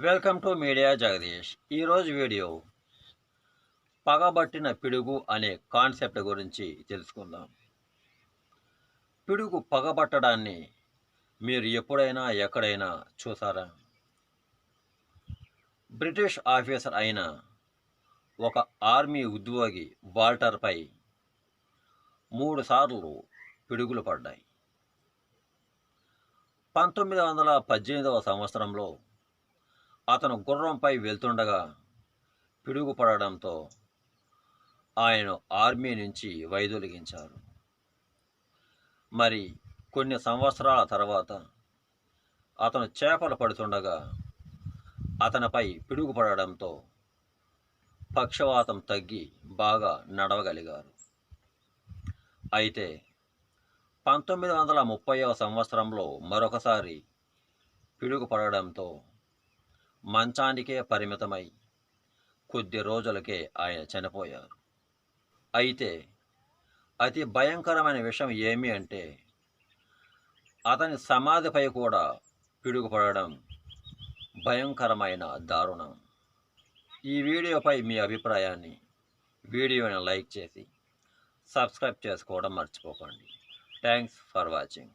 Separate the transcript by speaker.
Speaker 1: Welcome to media Jagadish ఈరోజు video పగబట్టిన పిడుగు అనే కాన్సెప్ట్ గురించి తెలుసుకుందాం. పిడుగు పగబట్టడాన్ని మీరు ఎప్పుడైనా ఎక్కడైనా చూసారా? బ్రిటిష్ ఆఫీసర్ అయిన ఒక ఆర్మీ ఉద్యోగి వాల్టర్పై మూడు సార్లు పిడుగులు పడ్డాయి. పంతొమ్మిది వందల పద్దెనిమిదవ సంవత్సరంలో అతను గుర్రంపై వెళ్తుండగా పిడుగుపడడంతో ఆయన ఆర్మీ నుంచి వైదొలిగించారు. మరి కొన్ని సంవత్సరాల తర్వాత అతను చేపలు పడుతుండగా అతనిపై పిడుగుపడడంతో పక్షవాతం తగ్గి బాగా నడవగలిగారు. అయితే పంతొమ్మిది వందల ముప్పైవ సంవత్సరంలో మరొకసారి పిడుగుపడడంతో మంచానికే పరిమితమై కొద్ది రోజులకే ఆయన చనిపోయారు. అయితే అతి భయంకరమైన విషయం ఏమి అంటే అతని సమాధిపై కూడా పిడుగుపడడం భయంకరమైన దారుణం. ఈ వీడియోపై మీ అభిప్రాయాన్ని వీడియోని లైక్ చేసి సబ్స్క్రైబ్ చేసుకోవడం మర్చిపోకండి. Thanks for watching.